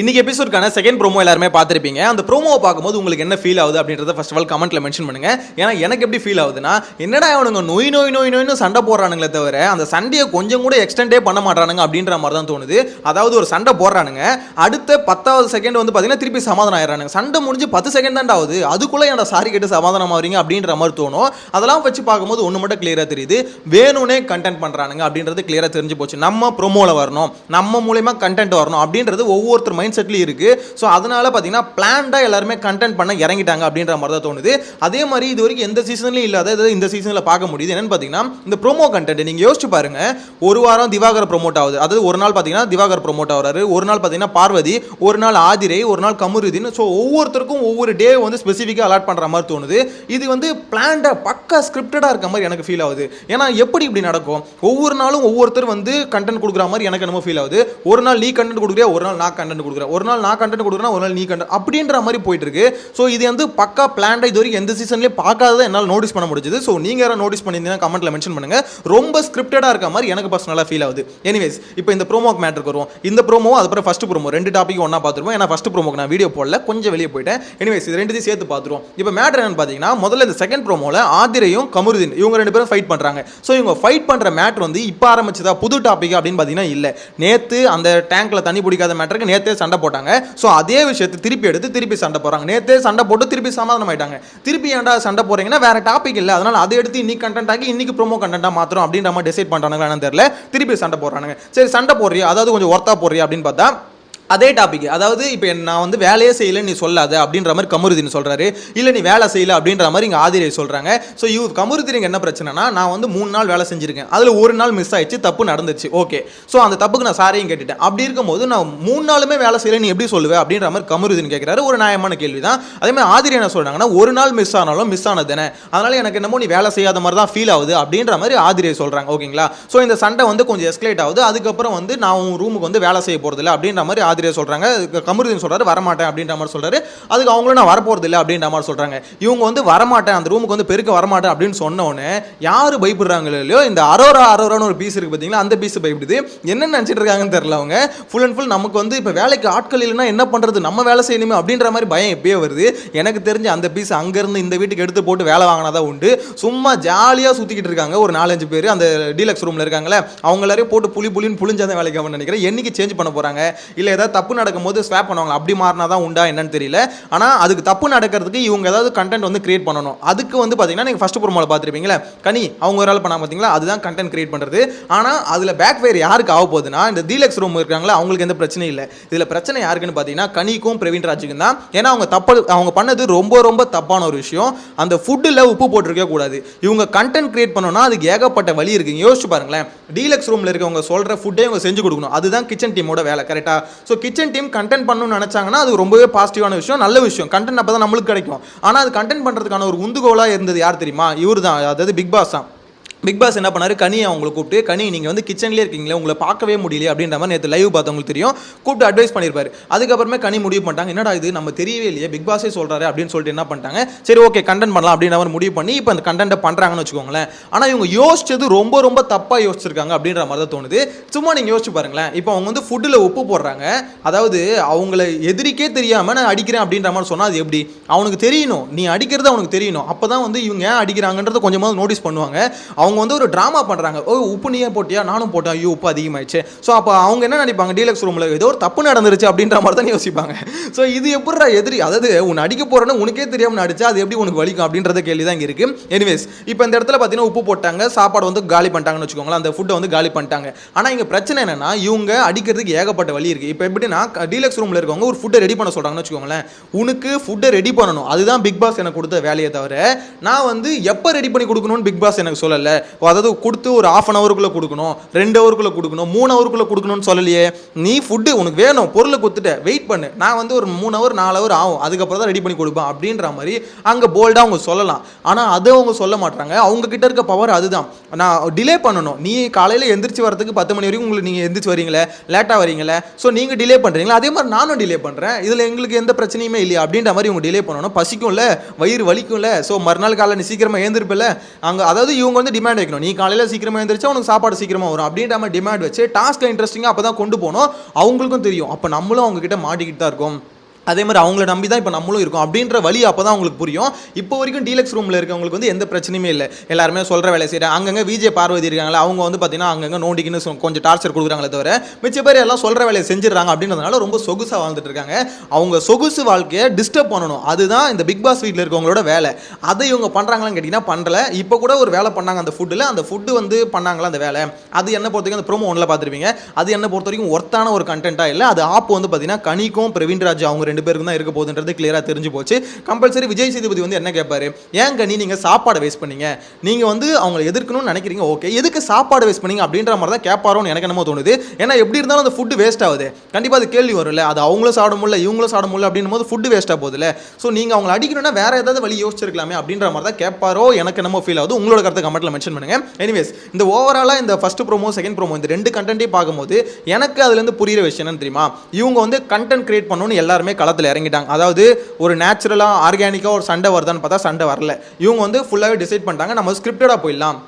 இன்னைக்கு எபிசோட்கான second promo எல்லாருமே பார்த்துருப்பீங்க. அந்த ப்ரோமோவை பார்க்கும்போது உங்களுக்கு என்ன ஃபீல் ஆகுது அப்படின்றத ஃபர்ஸ்ட் ஆஃப் ஆல் கமெண்ட்ல மென்ஷன் பண்ணுங்க. ஏன்னா எனக்கு எப்படி ஃபீல் ஆகுதுன்னா என்னடா அவனுங்க நோய் நோய் நோய் நோய்னு சண்டை போடுறானுங்களே தவிர அந்த சண்டையை கொஞ்சம் கூட எக்ஸ்டெண்டே பண்ண மாட்டானுங்க அப்படின்ற மாதிரி தான் தோணுது. அதாவது ஒரு சண்டை போடுறானுங்க அடுத்த பத்தாவது செகண்ட் வந்து பார்த்தீங்கன்னா திருப்பி சமாதானம் ஆயிடுறானுங்க. சண்டை முடிஞ்சு பத்து செகண்ட் தான் ஆகுது. அதுக்குள்ளே என்னோட சாரி கேட்டு சமாதானம் ஆகிறீங்க அப்படின்ற மாதிரி தோணும். அதெல்லாம் வச்சு பார்க்கும்போது ஒன்று மட்டும் கிளியராக தெரியுது. வேணும்னே கண்டென்ட் பண்ணுறானுங்க அப்படின்றது கிளியராக தெரிஞ்சு போச்சு. நம்ம ப்ரோமோவில் வரணும். நம்ம மூலயமா கண்டென்ட் வரணும் அப்படின்றது ஒரு மைண்ட் செட்லையும் இருக்கு. ஸோ அதனால பார்த்தீங்கன்னா பிளான்டாக எல்லாருமே கண்டென்ட் பண்ண இறங்கிட்டாங்க அப்படின்ற மாதிரி தான் தோணுது. அதே மாதிரி இது வரைக்கும் எந்த சீசன்லையும் இல்லாத இந்த சீசனில் பார்க்க முடியுது. என்னென்னு பார்த்தீங்கன்னா இந்த ப்ரோமோ கண்டென்ட் நீங்கள் யோசிச்சு பாருங்க. ஒரு வாரம் திவாகர் ப்ரோமோட் ஆகுது. அதாவது ஒரு நாள் பார்த்தீங்கன்னா திவாகர் ப்ரொமோட் ஆகிறாரு. ஒரு நாள் பார்த்தீங்கன்னா பார்வதி ஒரு நாள் ஆதிரை ஒரு நாள் கமுருதின்னு ஸோ ஒவ்வொருத்தருக்கும் ஒவ்வொரு டே வந்து ஸ்பெசிஃபிக்காக அலாட் பண்ணுற மாதிரி தோணுது. இது வந்து பிளான்டாக பக்கா ஸ்கிரிப்டடாக இருக்க மாதிரி எனக்கு ஃபீல் ஆகுது. ஏன்னா எப்படி இப்படி நடக்கும்? ஒவ்வொரு நாளும் ஒவ்வொருத்தர் வந்து கண்டென்ட் கொடுக்குற மாதிரி எனக்கு என்னமோ ஃபீல் ஆகுது. ஒரு நாள் நீ கண்டென்ட் கொடுக்குறியா? ஒரு நாள் நான் கண்டென்ட் கொடுக்குறேன். ஒரு நாள் நான் கண்டென்ட் கொடுக்குறேன் ஒரு நாள் நீ கண்டென்ட் அப்படின்ற மாதிரி போயிட்டு இருக்கு ஸோ இது வந்து பக்கா பிளான்டாக இது வரைக்கும் எந்த சீசன்லேயே பார்க்காததை என்னால் நோட்டீஸ் பண்ண முடிஞ்சது. ஸோ நீங்கள் யாரும் நோட்டீஸ் பண்ணியிருந்தீங்கன்னா கமெண்ட்ல மென்ஷன் பண்ணுங்க. ரொம்ப ஸ்கிரிப்டடாக இருக்க மாதிரி எனக்கு பர்சனலாக ஃபீல் ஆகுது. எனிவேஸ் இப்போ இந்த ப்ரோமோக்கு மேட்ருக்கு வருவோம். இந்த ப்ரோமோ அதுக்கப்புறம் ஃபஸ்ட் ப்ரோமோ ரெண்டு டாபிக் ஒன்றா பார்த்துருவோம். ஏன்னா ஃபஸ்ட் ப்ரோமோக்கு நான் வீடியோ போடல. கொஞ்சம் வெளியே போயிட்டேன். எனிவேஸ் இது ரெண்டுத்தையும் சேர்த்து பார்த்துருவோம். இப்போ மேட்ரு என்னன்னு பார்த்தீங்கன்னா முதல்ல இந்த செகண்ட் ப்ரோமோவில் ஆதிரையும் கமருதீன் இவங்க ரெண்டு பேரும் ஃபைட் பண்ணுறாங்க ஸோ இவங்க ஃபைட் பண்ணுற மேட்ரு வந்து இப்போ ஆரம்பிச்சதா புது டாபிக் அப்படின்னு பார்த்தீங்கன்னா இல்லை. நேற்று அந்த டேங்க்ல தண்ணி பிடிக்காத மேட்டருக்கு நேற்று சண்டை போட்டாங்க. ஸோ அதே விஷயத்தை திருப்பி எடுத்து திருப்பி சண்டை போகிறாங்க நேற்றே சண்டை போட்டு திருப்பி சமாதானம் ஆயிட்டாங்க திருப்பி ஏன்டா சண்டை போறீங்கன்னா வேற டாபிக் இல்லை. அதனால அதை எடுத்து இன்னைக்கு கண்டென்ட் ஆகி இன்னைக்கு ப்ரோமோ கண்டென்ட்டாக மாத்திரம் அப்படின்ற மாதிரி டிசைட் பண்ணுறாங்களா என்னன்னு தெரியல. திருப்பி சண்டை போடுறாங்க சரி சண்டை போடுறியா? அதாவது கொஞ்சம் ஒர்த்தா போடுறியா அப்படின்னு பார்த்தா அதே டாபிக் அதாவது இப்போ நான் வந்து வேலையே செய்யலை நீ சொல்லாத அப்படின்ற மாதிரி கமருதீன் சொல்கிறாரு இல்லை நீ வேலை செய்யலை அப்படின்ற மாதிரி இங்கே ஆதிரை சொல்கிறாங்க ஸோ இவ் கமருதீனுக்கு என்ன பிரச்சனைனா நான் வந்து மூணு நாள் வேலை செஞ்சுருக்கேன். அதில் ஒரு நாள் மிஸ் ஆயிடுச்சு தப்பு நடந்துச்சு ஓகே ஸோ அந்த தப்புக்கு நான் சாரையும் கேட்டுட்டேன். அப்படி இருக்கும்போது நான் மூணு நாளுமே வேலை செய்யலை நீ எப்படி சொல்லுவேன் அப்படின்ற மாதிரி கமருதீன் கேட்குறாரு ஒரு நியாயமான கேள்வி தான் அதே மாதிரி ஆதிரி என்ன சொல்கிறாங்கன்னா ஒரு நாள் மிஸ் ஆனாலும் மிஸ் ஆனது தானே அதனால எனக்கு என்னமோ நீ வேலை செய்யாத மாதிரி தான் ஃபீல் ஆகுது அப்படின்ற மாதிரி ஆதிரியை சொல்கிறாங்க ஓகேங்களா ஸோ இந்த சண்டை வந்து கொஞ்சம் எஸ்கலேட் ஆகுது. அதுக்கப்புறம் வந்து நான் உன் ரூமுக்கு வந்து வேலை செய்ய போகிறதில்ல அப்படின்ற மாதிரி ஆதிரியை சொல்றாங்க. கமருதீன் சொல்றாரு வரமாட்டேன் அப்படின்ற மாதிரி சொல்கிறாரு அதுக்கு அவங்களும் நான் வரப்போறது இல்லை அப்படின்ற மாதிரி சொல்றாங்க. இவங்க வந்து வரமாட்டேன் அந்த ரூமுக்கு வந்து பெருக்க வரமாட்டேன் அப்படின்னு சொன்ன உடனே யாரு பயப்படுறாங்களோ இல்லையோ இந்த அரோரா அரோரான்னு ஒரு பீஸ் இருக்கு பார்த்தீங்களா அந்த பீஸ் பயப்படுது. என்ன நினச்சிட்டு இருக்காங்கன்னு தெரியல அவங்க. ஃபுல் அண்ட் ஃபுல் நமக்கு வந்து இப்போ வேலைக்கு ஆட்கள் இல்லைன்னா என்ன பண்ணுறது நம்ம வேலை செய்யணுமே அப்படின்ற மாதிரி பயம் எப்பயே வருது. எனக்கு தெரிஞ்ச அந்த பீஸ் அங்கேருந்து இந்த வீட்டுக்கு எடுத்து போட்டு வேலை வாங்கினாதான் உண்டு. சும்மா ஜாலியாக சுற்றிக்கிட்டு இருக்காங்க. ஒரு நாலஞ்சு பேர் அந்த டீலக்ஸ் ரூமில் இருக்காங்களே அவங்க எல்லாரையும் போட்டு புளி புளின்னு புளிஞ்சாதான் வேலைக்கு ஆகும்னு நினைக்கிறேன். என்னைக்கு சேஞ்ச் பண்ண போகிறாங்க இல்லை ஏதாவது தப்பு நடக்கும்போது ஸ்வாப் பண்ணுவாங்க அப்படி மாறினா தான் உண்டா என்னன்னு தெரியல. ஆனால் அதுக்கு தப்பு நடக்கிறதுக்கு இவங்க ஏதாவது கண்டென்ட் வந்து கிரியேட் பண்ணணும். அதுக்கு வந்து பார்த்தீங்கன்னா நீங்கள் ஃபஸ்ட் ப்ரோமோவில் பார்த்துருப்பீங்களா கனி அவங்க ஒரு ஆள் பண்ணாங்க பார்த்தீங்களா அதுதான் கண்டென்ட் கிரியேட் பண்ணுறது ஆனால் அதில் பேக் ஃபயர் யாருக்கு ஆக போகுதுன்னா இந்த டீலக்ஸ் ரூம் இருக்காங்களா அவங்களுக்கு எந்த பிரச்சனையும் இல்லை. இதில் பிரச்சனை யாருக்குன்னு பார்த்தீங்கன்னா கனிக்கும் பிரவீன் ராஜுக்கும் தான். ஏன்னா அவங்க தப்பு அவங்க பண்ணது ரொம்ப ரொம்ப தப்பான ஒரு விஷயம். அந்த ஃபுட்டில் உப்பு போட்டிருக்க கூடாது. இவங்க கண்டென்ட் கிரியேட் பண்ணோன்னா அதுக்கு ஏகப்பட்ட வழி இருக்குங்க யோசிச்சு பாருங்களேன். டீலக்ஸ் ரூமில் இருக்கவங்க சொல்கிற ஃபுட்டே அவங்க செஞ்சு கொடுக்கணும். அதுதான் கிச்சன் டீமோட வேலை கரெக்டாக so so kitchen team content பண்ணணும்னு நினச்சாங்கன்னா அது ரொம்பவே பாசிட்டிவான விஷயம் நல்ல விஷயம். கண்டென்ட் அப்போ தான் நம்மளுக்கு கிடைக்கும். ஆனால் அது கண்டென்ட் பண்ணுறதுக்கான ஒரு உந்துகோலாக இருந்தது யார் தெரியுமா? இவர் தான் அதாவது பிக் பாஸ் தான். பிக் பாஸ் என்ன பண்ணாரு? கனியை அவங்களை கூப்பிட்டு கனி நீங்கள் வந்து கிச்சன்லேயே இருக்கீங்களே உங்களை பார்க்கவே முடியல அப்படின்ற மாதிரி நேற்று லைவ் பார்த்தவங்களுக்கு தெரியும். கூப்பிட்டு அட்வைஸ் பண்ணியிருப்பாரு அதுக்கப்புறமே கனி முடிவு பண்ணிட்டாங்க. என்னடா இது? நம்ம தெரியவே இல்லையே. பிக் பாஸே சொல்கிறாரு அப்படின்னு சொல்லிட்டு என்ன பண்ணிட்டாங்க. சரி ஓகே கண்டென்ட் பண்ணலாம் அப்படின்ற மாதிரி முடிவு பண்ணி இப்போ அந்த கண்டென்ட்டை பண்ணுறாங்கன்னு வச்சுக்கோங்களேன். ஆனால் இவங்க யோசிச்சது ரொம்ப ரொம்ப தப்பாக யோசிச்சிருக்காங்க அப்படின்ற மாதிரி தான் தோணுது. சும்மா நீங்கள் யோசிச்சு பாருங்களேன். இப்போ அவங்க வந்து ஃபுட்டில் உப்பு போடுறாங்க. அதாவது அவங்கள எதிரிக்கே தெரியாமல் நான் அடிக்கிறேன் அப்படின்ற மாதிரி சொன்னால் அது எப்படி? அவனுக்கு தெரியணும். நீ அடிக்கிறது அவனுக்கு தெரியணும். அப்போ தான் வந்து இவங்க ஏன் அடிக்கிறாங்கன்றத கொஞ்சமாவது நோட்டீஸ் பண்ணுவாங்க. அவங்க அவங்க வந்து ஒரு ட்ராமா பண்ணுறாங்க ஓ உப்பு நீயே போட்டியா? நானும் போட்டேன். ஐயோ உப்பு அதிகமாயிடுச்சு. ஸோ அப்போ அவங்க என்ன நினைப்பாங்க? டீலக்ஸ் ரூமில் ஏதோ ஒரு தப்பு நடந்துருச்சு அப்படின்ற மாதிரி தான் யோசிப்பாங்க. ஸோ இது எப்படிடா எதிரி? அதாவது உன்னை அடிக்க போகிறேன்னு உனக்கே தெரியாமல் அடிச்சா அது எப்படி உனக்கு வலிக்கும் அப்படின்றத கேள்வி தான் இங்கே இருக்குது எனிவேஸ் இப்போ இந்த இடத்துல பார்த்தீங்கன்னா உப்பு போட்டாங்க சாப்பாடு வந்து காலி பண்ணிட்டாங்கன்னு வச்சுக்கோங்களேன். அந்த ஃபுட்டை வந்து காலி பண்ணிட்டாங்க. ஆனால் இங்கே பிரச்சனை என்னென்னா இவங்க அடிக்கிறதுக்கு ஏகப்பட்ட வழி இருக்குது இப்போ எப்படின்னா டீலக்ஸ் ரூமில் இருக்கவங்க ஒரு ஃபுட்டை ரெடி பண்ண சொல்கிறாங்கன்னு வச்சுக்கோங்களேன். உனக்கு ஃபுட்டை ரெடி பண்ணணும். அதுதான் பிக் பாஸ் எனக்கு கொடுத்த வேலையை தவிர நான் வந்து எப்போ ரெடி பண்ணி கொடுக்கணும்னு பிக் பாஸ் எனக்கு சொல்லலை. அதாவது கொடுத்து ஒரு ஆஃப் அன் ஹவருக்குள்ளே கொடுக்கணும் ரெண்டு ஹவருக்குள்ளே கொடுக்கணும் மூணு ஹவருக்குள்ளே கொடுக்கணும்னு சொல்லலையே. நீ ஃபுட்டு உனக்கு வேணும் பொருளை கொடுத்துட்டு வெயிட் பண்ணு. நான் வந்து ஒரு மூணு ஹவர் நாலு ஹவர் ஆகும். அதுக்கப்புறம் தான் ரெடி பண்ணி கொடுப்பேன் அப்படின்ற மாதிரி அங்கே போல்டாக அவங்க சொல்லலாம். ஆனால் அதை அவங்க சொல்ல மாட்டாங்க. அவங்க கிட்ட இருக்க பவர் அதுதான். நான் டிலே பண்ணணும். நீ காலையில் எந்திரிச்சு வரதுக்கு பத்து மணி வரைக்கும் உங்களுக்கு நீங்கள் எந்திரிச்சு வரீங்களே லேட்டாக வரீங்களே ஸோ நீங்கள் டிலே பண்ணுறீங்களா அதே மாதிரி நானும் டிலே பண்ணுறேன் இதில் எங்களுக்கு எந்த பிரச்சனையுமே இல்லையா அப்படின்ற மாதிரி இவங்க டிலே பண்ணணும். பசிக்கும்ல வயிறு வலிக்கும்ல. ஸோ மறுநாள் காலையில் நீ சீக்கிரமாக ஏந்திருப்பில்ல அங்கே அதாவது இவங்க வந்து டிமாண்ட் டிமாண்ட் வைக்கணும் நீ காலையில் சீக்கிரமா எழுந்திரிச்சா உனக்கு சாப்பாடு சீக்கிரமாக வரும். அப்படின்ற மாதிரி டிமாண்ட் வச்சு டாஸ்க்கில் இன்ட்ரெஸ்டிங்காக அப்போ தான் கொண்டு போகணும். அவங்களுக்கும் தெரியும். அப்போ நம்மளும் அவங்ககிட்ட மாட்டிக்கிட்டு தான் இருக்கும். அதே மாதிரி அவங்கள நம்பி தான் இப்போ நம்மளும் இருக்கோம். அப்படின்ற வழி அப்போ தான் அவங்களுக்கு புரியும். இப்போ வரைக்கும் டீலக்ஸ் ரூமில் இருக்கவங்களுக்கு வந்து எந்த பிரச்சனையுமே இல்லை. எல்லாருமே சொல்கிற வேலை செய்கிறாங்க அங்கங்கே விஜய் பார்வதி இருக்காங்களா அவங்க வந்து பார்த்தீங்கன்னா அங்கங்கே நோண்டிக்கின்னு சொ- கொஞ்சம் டார்ச்சர் கொடுக்குறாங்களே தவிர மிச்ச பேர் எல்லாம் சொல்கிற வேலையை செஞ்சிடறாங்க அப்படின்றதுனால ரொம்ப சொகுசாக வாழ்ந்துட்டு இருக்காங்க. அவங்க சொகுசு வாழ்க்கையை டிஸ்டர்ப் பண்ணணும். அதுதான் இந்த பிக் பாஸ் வீட்டில் இருக்கவங்களோட வேலை. அதை இவங்க பண்ணுறாங்களான்னு கேட்டிங்கன்னா பண்ணல இப்போ கூட ஒரு வேலை பண்ணாங்க அந்த ஃபுட்டில் அந்த ஃபுட்டு வந்து பண்ணாங்களா அந்த வேலை? அது என்ன பொறுத்த வரைக்கும் அந்த ப்ரோமோ ஒன்றில் பார்த்துருப்பீங்க. அது என்ன பொறுத்த வரைக்கும் ஒர்த்தான ஒரு கண்டென்ட்டாக இல்லை. அது ஆப் வந்து பார்த்தீங்கன்னா கனிக்கும் பிரவீன்ராஜ் அவங்க ரெண்டு பேருக்கும் தான் இருக்க போகுதுன்றது கிளியராக தெரிஞ்சு போச்சு. கம்பல்சரி விஜய் சேதுபதி வந்து என்ன கேட்பாரு ஏன் கண்ணி நீங்கள் சாப்பாடை வேஸ்ட் பண்ணீங்க? நீங்கள் வந்து அவங்களை எதிர்க்கணும்னு நினைக்கிறீங்க ஓகே எதுக்கு சாப்பாடு வேஸ்ட் பண்ணீங்க? அப்படின்ற மாதிரி தான் கேட்பாரோன்னு எனக்கு என்னமோ தோணுது. ஏன்னா எப்படி இருந்தாலும் அந்த ஃபுட்டு வேஸ்ட் ஆகுது. கண்டிப்பாக அது கேள்வி வரும்ல. அது அவங்களும் சாப்பிட முடியல இவங்களும் சாப்பிட முடியல அப்படின்னும் போது ஃபுட்டு வேஸ்ட்டாக போகுதுல ஸோ நீங்கள் அவங்களை அடிக்கணும்னா வேறு ஏதாவது வழி யோசிச்சிருக்கலாமே அப்படின்ற மாதிரி தான் கேட்பாரோ எனக்கு என்னமோ ஃபீல் ஆகுது. உங்களோட கருத்தை கமெண்ட்டில் மென்ஷன் பண்ணுங்கள் எனிவேஸ் இந்த ஓவராலாக இந்த ஃபர்ஸ்ட் ப்ரோமோ செகண்ட் ப்ரோமோ இந்த ரெண்டு கண்டென்ட்டையும் பார்க்கும்போது எனக்கு அதுலேருந்து புரிகிற விஷயம் என்னன்னு தெரியுமா? இவங்க வந்து கண்டென்ட் கிரியேட் பண்ணணும்னு எல்லாருமே களத்தில் இறங்கிட்டாங்க. அதாவது ஒரு நேச்சுரலாக ஆர்கானிக்காக ஒரு சண்டை வருதான்னு பார்த்தா சண்டை வரல. இவங்க வந்து ஃபுல்லாகவே டிசைட் பண்ணிட்டாங்க நம்ம ஸ்கிரிப்டடாக போயிடலாம்.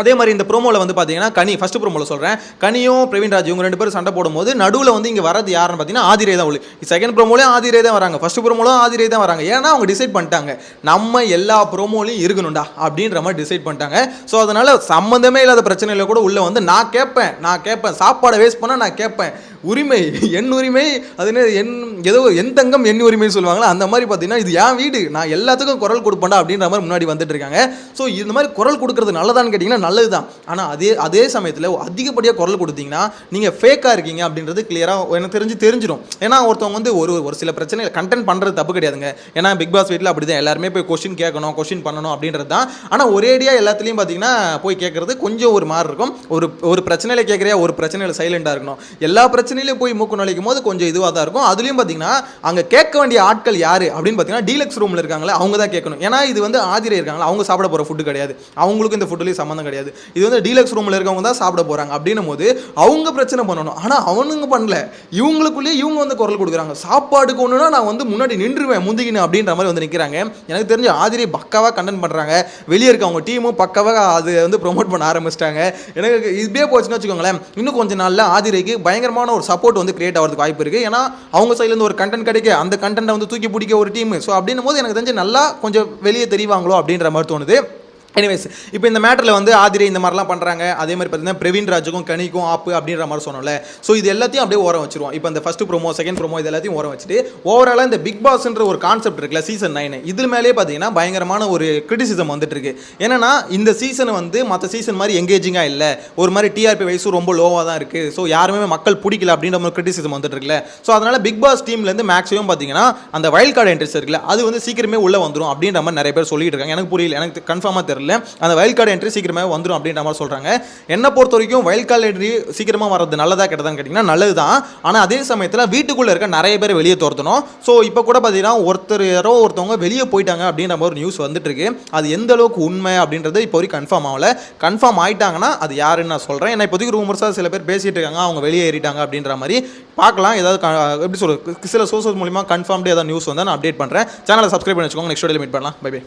அதே மாதிரி இந்த ப்ரோமோவில் வந்து பார்த்தீங்கன்னா கனி ஃபஸ்ட்டு ப்ரோமோவில் சொல்கிறேன் கனியும் பிரவீன் ராஜ் இவங்க ரெண்டு பேரும் சண்டை போடும்போது நடுவில் வந்து இங்கே வரது யாருன்னு பார்த்தீங்கன்னா ஆதிரே தான் உள்ள செகண்ட் ப்ரோமோலையும் ஆதிரே தான் வராங்க. ஃபஸ்ட் ப்ரோமோலும் ஆதிரே தான் வராங்க. ஏன்னா அவங்க டிசைட் பண்ணிட்டாங்க. நம்ம எல்லா ப்ரோமோலையும் இருக்கணும்டா அப்படின்ற மாதிரி டிசைட் பண்ணிட்டாங்க. ஸோ அதனால் சம்மந்தமே இல்லாத பிரச்சனையில் கூட உள்ளே வந்து நான் கேட்பேன் நான் கேட்பேன் சாப்பாடை வேஸ்ட் பண்ணால் நான் கேட்பேன் உரிமை என் உரிமை அது என்ன என் ஏதோ என் தங்கம் என் உரிமைன்னு சொல்லுவாங்களா? அந்த மாதிரி பார்த்தீங்கன்னா இது என் வீடு நான் எல்லாத்துக்கும் குரல் கொடுப்பேன்டா அப்படின்ற மாதிரி முன்னாடி வந்துட்டு இருக்காங்க. ஸோ இந்த மாதிரி குரல் கொடுக்கறது நல்லதான்னு கேட்டிங்கன்னா நல்லது தான் ஆனால் அதே அதே சமயத்தில் அதிகப்படியாக குரல் கொடுத்தீங்கன்னா நீங்கள் ஃபேக்காக இருக்கீங்க அப்படின்றது கிளியராக எனக்கு தெரிஞ்சு தெரிஞ்சிடும். ஏன்னா ஒருத்தவங்க வந்து ஒரு ஒரு சில பிரச்சனை கண்டென்ட் பண்ணுறது தப்பு கிடையாதுங்க. ஏன்னா பிக் பாஸ் வீட்டில் அப்படி தான் எல்லாருமே போய் கொஷின் கேட்கணும் கொஷின் பண்ணணும் அப்படின்றது தான். ஆனால் ஒரேடியாக எல்லாத்துலேயும் பார்த்தீங்கன்னா போய் கேட்குறது கொஞ்சம் ஒரு மாதிரி இருக்கும். ஒரு ஒரு பிரச்சனையில் கேட்குறியா ஒரு பிரச்சனையில் சைலண்டாக இருக்கணும். எல்லா பிரச்சனை பிரச்சனையிலே போய் மூக்கு நுழைக்கும் போது கொஞ்சம் இதுவாக தான் இருக்கும். அதுலேயும் பார்த்தீங்கன்னா அங்கே கேட்க வேண்டிய ஆட்கள் யார்? அப்படின்னு பார்த்தீங்கன்னா டீலக்ஸ் ரூமில் இருக்காங்களே அவங்க தான் கேட்கணும். ஏன்னா இது வந்து ஆதிரை இருக்காங்களா அவங்க சாப்பிட போகிற ஃபுட்டு கிடையாது. அவங்களுக்கும் இந்த ஃபுட்டுலேயும் சம்மந்தம் கிடையாது. இது வந்து டீலக்ஸ் ரூமில் இருக்கவங்க தான் சாப்பிட போகிறாங்க அப்படின்னும் போது அவங்க பிரச்சனை பண்ணணும். ஆனால் அவனுங்க பண்ணல. இவங்களுக்குள்ளேயே இவங்க வந்து குரல் கொடுக்குறாங்க. சாப்பாடுக்கு ஒன்றுனா நான் வந்து முன்னாடி நின்றுவேன் முந்திக்கினு அப்படின்ற மாதிரி வந்து நிற்கிறாங்க எனக்கு தெரிஞ்ச ஆதிரை பக்காவாக கண்டென்ட் பண்ணுறாங்க வெளியே இருக்க அவங்க டீமும் பக்காவாக அது வந்து ப்ரொமோட் பண்ண ஆரம்பிச்சிட்டாங்க. எனக்கு இப்படியே போச்சுன்னு வச்சுக்கோங்களேன். இன்னும் கொஞ்சம் நாளில் ஆதிரைக்கு பயங்கரமான ஒரு சப்போர்ட் வந்து கிரியேட் ஆகிறதுக்கு வாய்ப்பு இருக்குது ஏன்னா அவங்க சைட்லேருந்து ஒரு கண்டென்ட் கிடைக்க அந்த கண்டென்ட்டை வந்து தூக்கி பிடிக்க ஒரு டீம் ஸோ அப்படின்னும் போது எனக்கு தெரிஞ்சு நல்லா கொஞ்சம் வெளியே தெரிவாங்களோ அப்படின்ற மாதிரி தோணுது. எனிவேஸ் இப்போ இந்த மேட்டரில் வந்து ஆதிரை இந்த மாதிரிலாம் பண்ணுறாங்க அதே மாதிரி பார்த்தீங்கன்னா பிரவீன் ராஜுக்கும் கனிக்கும் ஆப்பு அப்படின்ற மாதிரி சொன்னோம்ல. ஸோ இது எல்லாத்தையும் அப்படியே ஓரம் வச்சிருவோம். இப்போ இந்த ஃபஸ்ட்டு ப்ரோமோ செகண்ட் ப்ரோமோ இது எல்லாத்தையும் ஓரம் வச்சுட்டு ஓவராலாக இந்த பிக் பாஸ்ன்ற ஒரு கான்செப்ட் இருக்குல்ல சீசன் நைன் இது மேலேயே பார்த்தீங்கன்னா பயங்கரமான ஒரு கிரிட்டிசிசம் வந்துட்டு இருக்கு என்னன்னா இந்த சீசனை வந்து மற்ற சீசன் மாதிரி எங்கேஜிங்காக இல்லை. ஒரு மாதிரி டிஆர்பி வயசும் ரொம்ப லோவாக தான் இருக்குது ஸோ யாருமே மக்கள் பிடிக்கல அப்படின்ற மாதிரி கிரிட்டிசிசம் வந்துட்டு இருக்குல்ல ஸோ அதனால் பிக் பாஸ் டீம்லேருந்து மேக்ஸிமம் பார்த்தீங்கன்னா அந்த வைல்ட் கார்டு என்ட்ரிஸ் இருக்குல்ல அது வந்து சீக்கிரமே உள்ளே வந்துடும் அப்படின்ற மாதிரி நிறைய பேர் சொல்லிட்டு இருக்காங்க. எனக்கு புரியல. எனக்கு கன்ஃபார்மாக தெரியல. அந்த வைல்ட் கார்டு என்ட்ரி சீக்கிரமே வந்துடும் அப்படின்ற மாதிரி சொல்கிறாங்க என்னை பொறுத்த வரைக்கும் வைல்ட் கார்டு என்ட்ரி சீக்கிரமாக வர்றது நல்லதா கெட்டதான்னு கேட்டிங்கன்னா நல்லது தான் ஆனால் அதே சமயத்தில் வீட்டுக்குள்ளே இருக்க நிறைய பேர் வெளியே துரத்தணும். ஸோ இப்போ கூட பார்த்தீங்கன்னா ஒருத்தர் யாரோ ஒருத்தவங்க வெளியே போயிட்டாங்க அப்படின்ற மாதிரி ஒரு நியூஸ் வந்துட்டுருக்கு. அது எந்த அளவுக்கு உண்மை அப்படின்றது இப்போ வரைக்கும் கன்ஃபார்ம் ஆகல. கன்ஃபார்ம் ஆயிட்டாங்கன்னா அது யாருன்னு நான் சொல்கிறேன் ஏன்னா இப்போதைக்கு ரூமர்ஸாக சில பேர் பேசிகிட்டு இருக்காங்க. அவங்க வெளியே ஏறிட்டாங்க அப்படின்ற மாதிரி பார்க்கலாம். ஏதாவது க- எப்படி சொல்கிறது சில சோர்சஸ் மூலிமா கன்ஃபார்ம்டு ஏதாவது நியூஸ் வந்தால் நான் அப்டேட் பண்ணுறேன் சேனலை சப்ஸ்கிரைப் பண்ணி வச்சுக்கோங்க. நெக்ஸ்ட் வீடியோ மீட் பண்ணலாம். Bye bye